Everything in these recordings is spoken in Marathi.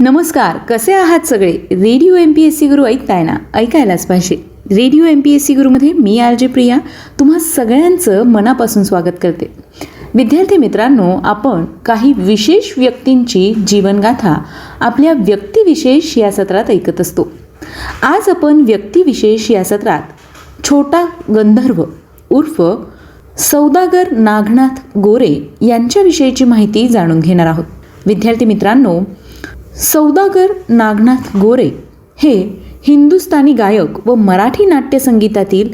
नमस्कार कसे आहात सगळे? Radio M P S C Guru ऐकताय ना? ऐकायलाच पाहिजे. Radio M P S C गुरुमध्ये मी आर जे प्रिया. तुम्हा सगळ्यांचं मनापासून स्वागत करते. विद्यार्थी मित्रांनो आपण काही विशेष व्यक्तींची जीवनगाथा आपल्या व्यक्तिविशेष या सत्रात ऐकत असतो. आज आपण व्यक्तिविशेष या सत्रात छोटा गंधर्व उर्फ सौदागर नागनाथ गोरे यांच्याविषयीची माहिती जाणून घेणार आहोत. विद्यार्थी मित्रांनो सौदागर नागनाथ गोरे हे हिंदुस्थानी गायक व मराठी नाट्यसंगीतातील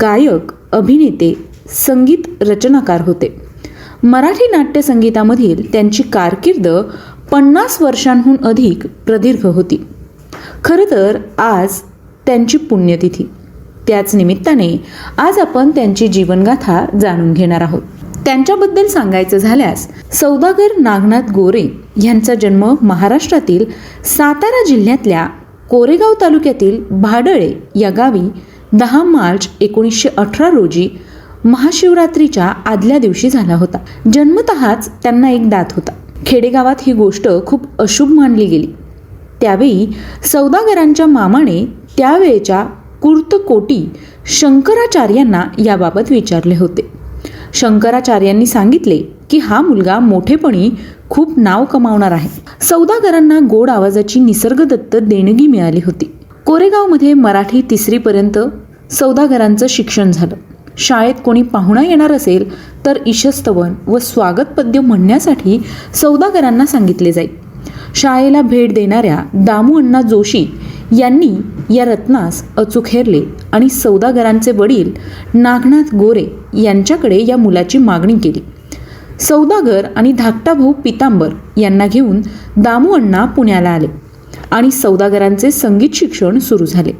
गायक अभिनेते संगीत रचनाकार होते. मराठी नाट्यसंगीतामधील त्यांची कारकीर्द पन्नास वर्षांहून अधिक प्रदीर्घ होती. खरं तर आज त्यांची पुण्यतिथी. त्याच निमित्ताने आज आपण त्यांची जीवनगाथा जाणून घेणार आहोत. त्यांच्याबद्दल सांगायचं झाल्यास सौदागर नागनाथ गोरे यांचा जन्म महाराष्ट्रातील सातारा जिल्ह्यातल्या कोरेगाव तालुक्यातील भाडळे या गावी दहा मार्च एकोणीसशे अठरा रोजी महाशिवरात्रीच्या आदल्या दिवशी झाला होता. जन्मतःच त्यांना एक दात होता. खेडेगावात ही गोष्ट खूप अशुभ मानली गेली. त्यावेळी सौदागरांच्या मामाने त्यावेळच्या कुर्तकोटी शंकराचार्यांना याबाबत विचारले होते. शंकराचार्यांनी सांगितले की हा मुलगा मोठेपणी खूप नाव कमावणार आहे. सौदागरांना गोड आवाजाची निसर्गदत्त देणगी मिळाली होती. कोरेगावमध्ये मराठी तिसरीपर्यंत सौदागरांचं शिक्षण झालं. शाळेत कोणी पाहुणा येणार असेल तर ईशस्तवन व स्वागत पद्य म्हणण्यासाठी सौदागरांना सांगितले जाईल शाळेला भेट देणाऱ्या दामू अण्णा जोशी यांनी या रत्नास अचूक हेरले आणि सौदागरांचे वडील नागनाथ गोरे यांच्याकडे या मुलाची मागणी केली. सौदागर आणि धाकटा भाऊ पितांबर यांना घेऊन दामू अण्णा पुण्याला आले आणि सौदागरांचे संगीत शिक्षण सुरू झाले.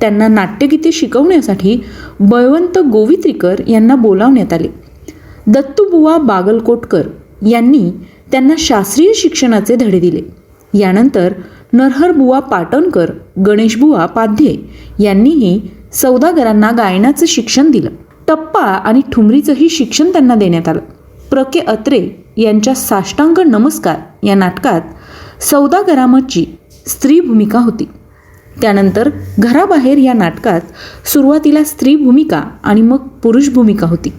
त्यांना नाट्यगीते शिकवण्यासाठी बळवंत गोवित्रीकर यांना बोलावण्यात आले. दत्तुबुवा बागलकोटकर यांनी त्यांना शास्त्रीय शिक्षणाचे धडे दिले. यानंतर नरहरबुवा पाटणकर गणेशबुवा पाध्ये यांनीही सौदागरांना गायनाचं शिक्षण दिलं. टप्पा आणि ठुमरीचंही शिक्षण त्यांना देण्यात आलं. प्र के अत्रे यांच्या साष्टांग नमस्कार या नाटकात सौदागरामची स्त्री भूमिका होती. त्यानंतर घराबाहेर या नाटकात सुरुवातीला स्त्री भूमिका आणि मग पुरुष भूमिका होती.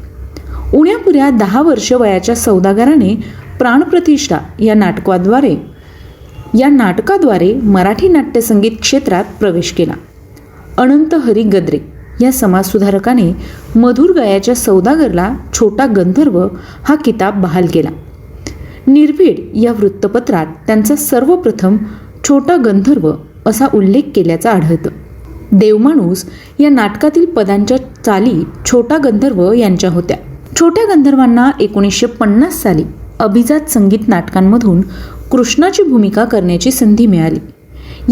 उण्यापुऱ्या दहा वर्ष वयाच्या सौदागराने प्राणप्रतिष्ठा या नाटकाद्वारे या नाटकाद्वारे मराठी नाट्यसंगीत क्षेत्रात प्रवेश केला. अनंत हरी गद्रे या समाजसुधारकाने मधुर गयाच्या सौदागरला छोटा गंधर्व हा किताब बहाल केला. निर्भीड या वृत्तपत्रात त्यांचा सर्वप्रथम छोटा गंधर्व असा उल्लेख केल्याचा आढळतं. देवमाणूस या नाटकातील पदांच्या चाली छोटा गंधर्व यांच्या होत्या. छोट्या गंधर्वांना एकोणीसशे पन्नास साली अभिजात संगीत नाटकांमधून कृष्णाची भूमिका करण्याची संधी मिळाली.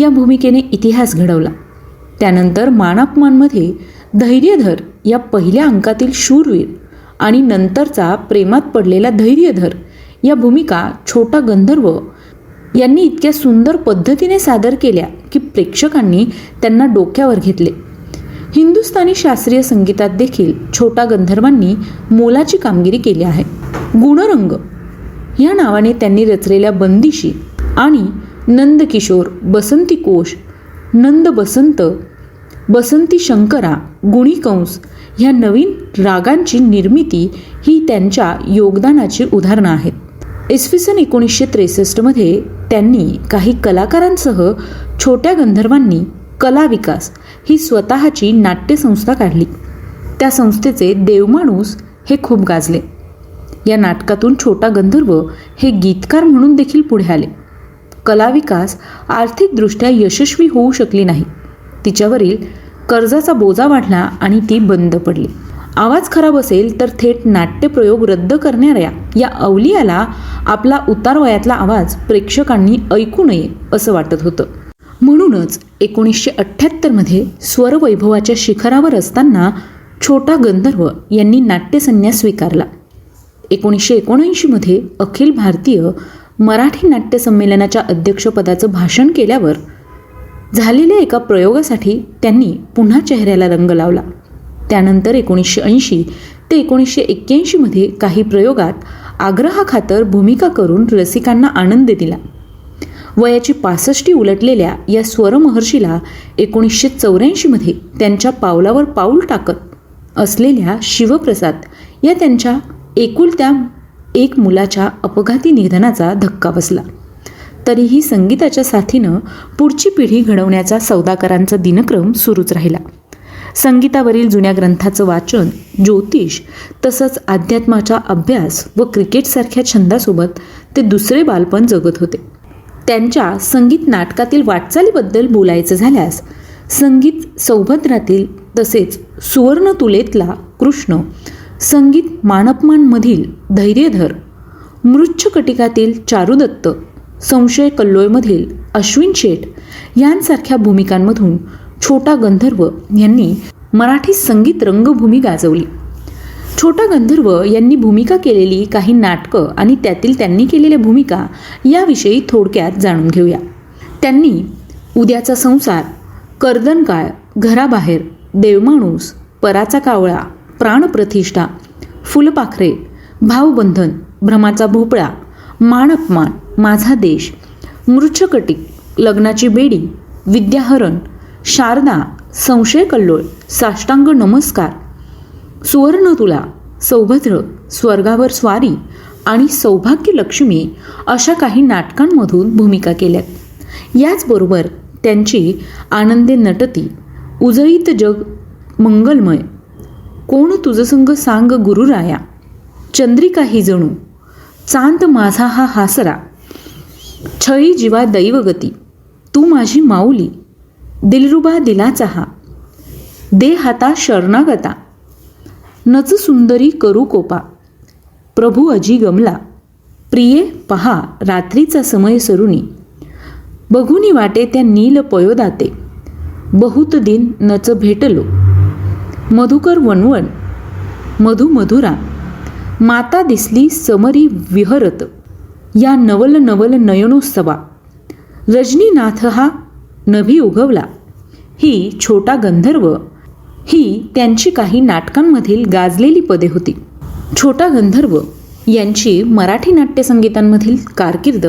या भूमिकेने इतिहास घडवला. त्यानंतर मानापमानमध्ये धैर्यधर या पहिल्या अंकातील शूरवीर आणि नंतरचा प्रेमात पडलेला धैर्यधर या भूमिका छोटा गंधर्व यांनी इतक्या सुंदर पद्धतीने सादर केल्या की प्रेक्षकांनी त्यांना डोक्यावर घेतले. हिंदुस्थानी शास्त्रीय संगीतात देखील छोटा गंधर्वांनी मोलाची कामगिरी केली आहे. गुणरंग या नावाने त्यांनी रचलेल्या बंदिशी आणि नंदकिशोर बसंती कोश नंद बसंत बसंती शंकरा गुणीकंस ह्या नवीन रागांची निर्मिती ही त्यांच्या योगदानाची उदाहरणं आहेत. इसवी सन एकोणीसशे त्रेसष्टमध्ये त्यांनी काही कलाकारांसह छोट्या गंधर्वांनी कला विकास ही स्वतःची नाट्यसंस्था काढली. त्या संस्थेचे देवमाणूस हे खूप गाजले. या नाटकातून छोटा गंधर्व हे गीतकार म्हणून देखील पुढे आले. कला विकास आर्थिकदृष्ट्या यशस्वी होऊ शकली नाही. तिच्यावरील कर्जाचा बोजा वाढला आणि ती बंद पडली. आवाज खराब असेल तर थेट नाट्यप्रयोग रद्द करणाऱ्या या अवलियाला आपला उतारवयातला आवाज प्रेक्षकांनी ऐकू नये असं वाटत होतं. म्हणूनच एकोणीसशे अठ्ठ्याहत्तरमध्ये स्वरवैभवाच्या शिखरावर असताना छोटा गंधर्व यांनी नाट्यसंन्यास स्वीकारला. एकोणीसशे एकोणऐंशीमध्ये अखिल भारतीय मराठी नाट्य संमेलनाच्या अध्यक्षपदाचं भाषण केल्यावर झालेल्या एका प्रयोगासाठी त्यांनी पुन्हा चेहऱ्याला रंग लावला. त्यानंतर एकोणीसशे ऐंशी ते एकोणीसशे एक्क्याऐंशीमध्ये काही प्रयोगात आग्रहाखातर भूमिका करून रसिकांना आनंद दिला. वयाची पासष्टी उलटलेल्या या स्वरमहर्षीला एकोणीसशे चौऱ्याऐंशीमध्ये त्यांच्या पावलावर पाऊल टाकत असलेल्या शिवप्रसाद या त्यांच्या एकुलत्या एक मुलाच्या अपघाती निधनाचा धक्का बसला. तरीही संगीताच्या साथीनं पुढची पिढी घडवण्याचा सौदाकरांचा दिनक्रम सुरूच राहिला. संगीतावरील जुन्या ग्रंथाचं वाचन ज्योतिष तसंच अध्यात्माचा अभ्यास व क्रिकेटसारख्या छंदासोबत ते दुसरे बालपण जगत होते. त्यांच्या संगीत नाटकातील वाटचालीबद्दल बोलायचं झाल्यास संगीत सौभद्रातील तसेच सुवर्ण तुलेतला कृष्ण संगीत मानपमानमधील धैर्यधर मृच्छकटिकातील चारुदत्त संशय कल्लोळमधील अश्विन शेठ यांसारख्या भूमिकांमधून छोटा गंधर्व यांनी मराठी संगीत रंगभूमी गाजवली. छोटा गंधर्व यांनी भूमिका केलेली काही नाटकं आणि त्यातील त्यांनी केलेल्या भूमिका याविषयी थोडक्यात जाणून घेऊया. त्यांनी उद्याचा संसार कर्दनकाळ घराबाहेर देवमाणूस पराचा कावळा प्राणप्रतिष्ठा फुलपाखरे भावबंधन भ्रमाचा भोपळा माणपमान माझा देश मृच्छकटिक लग्नाची बेडी विद्याहरण शारदा संशय कल्लोळ साष्टांग नमस्कार सुवर्ण तुला सौभद्र स्वर्गावर स्वारी आणि सौभाग्य लक्ष्मी अशा काही नाटकांमधून भूमिका केल्यात. याचबरोबर त्यांची आनंदे नटती उजळीत जग मंगलमय कोण तुझं संग सांग गुरुराया चंद्रिका ही जणू. चांद माझा हा हासरा. छळी जीवा दैवगती. तू माझी माऊली. दिलरुबा दिलाचा हा दे हाता शरणागता. नच सुंदरी करू कोपा. प्रभू अजी गमला. प्रिये पहा रात्रीचा समय सरुणी बघुनी वाटे त्या नील पयोदाते. बहुत दिन नच भेटलो. मधुकर वनवन मधु मधुरा माता दिसली समरी विहरत या नवल नवल नयनोत्सवा. रजनीनाथ हा नभी उगवला. ही छोटा गंधर्व ही त्यांची काही नाटकांमधील गाजलेली पदे होती. छोटा गंधर्व यांची मराठी नाट्यसंगीतांमधील कारकीर्द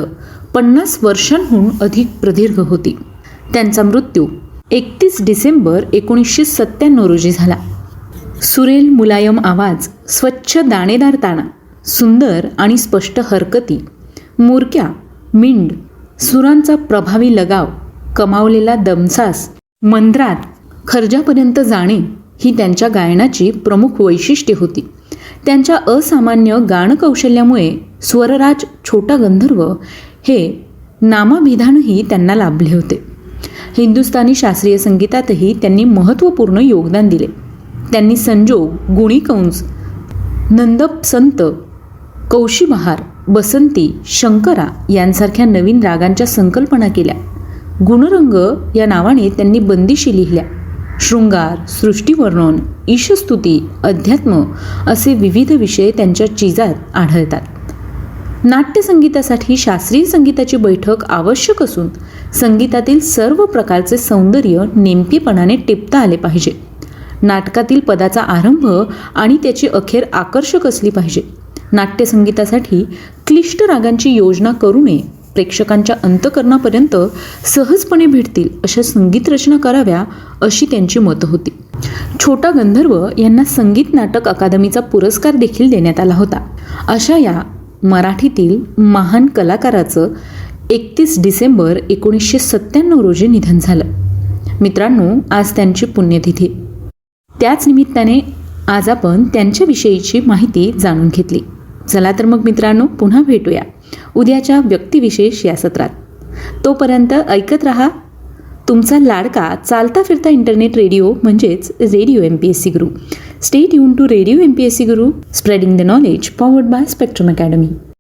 पन्नास वर्षांहून अधिक प्रदीर्घ होती. त्यांचा मृत्यू एकतीस डिसेंबर एकोणीसशे सत्त्याण्णव रोजी झाला. सुरेल मुलायम आवाज स्वच्छ दाणेदार ताणा सुंदर आणि स्पष्ट हरकती मुरक्या मिंड सुरांचा प्रभावी लगाव कमावलेला दमसास मंत्रात खर्जापर्यंत जाणे ही त्यांच्या गायनाची प्रमुख वैशिष्ट्ये होती. त्यांच्या असामान्य गाणकौशल्यामुळे स्वरराज छोटा गंधर्व हे नामाभिधानही त्यांना लाभले होते. हिंदुस्थानी शास्त्रीय संगीतातही त्यांनी महत्त्वपूर्ण योगदान दिले. त्यांनी संजोग गुणिकंस नंदप संत कौशिबहार बसंती शंकरा यांसारख्या नवीन रागांच्या संकल्पना केल्या. गुणरंग या नावाने त्यांनी बंदिशी लिहिल्या. शृंगार सृष्टीवर्णन ईशस्तुती अध्यात्म असे विविध विषय त्यांच्या चिजात आढळतात. नाट्यसंगीतासाठी शास्त्रीय संगीताची बैठक आवश्यक असून संगीतातील सर्व प्रकारचे सौंदर्य नेमकेपणाने टिपता आले पाहिजे. नाटकातील पदाचा आरंभ आणि त्याची अखेर आकर्षक असली पाहिजे. नाट्यसंगीतासाठी क्लिष्ट रागांची योजना करू नये. प्रेक्षकांच्या अंतकरणापर्यंत सहजपणे भेटतील अशा संगीत रचना कराव्या अशी त्यांची मतं होती. छोटा गंधर्व यांना संगीत नाटक अकादमीचा पुरस्कार देखील देण्यात आला होता. अशा या मराठीतील महान कलाकाराचं एकतीस डिसेंबर एकोणीसशे सत्त्याण्णव रोजी निधन झालं. मित्रांनो आज त्यांची पुण्यतिथी. त्याच निमित्ताने आज आपण त्यांच्याविषयीची माहिती जाणून घेतली. चला तर मग मित्रांनो पुन्हा भेटूया. उद्याच्या व्यक्तिविशेष या सत्रात. तोपर्यंत ऐकत रहा तुमचा लाडका चालता फिरता इंटरनेट रेडिओ म्हणजेच radio M P S C Guru. Stay युन to radio M P S C Guru spreading the knowledge powered by spectrum academy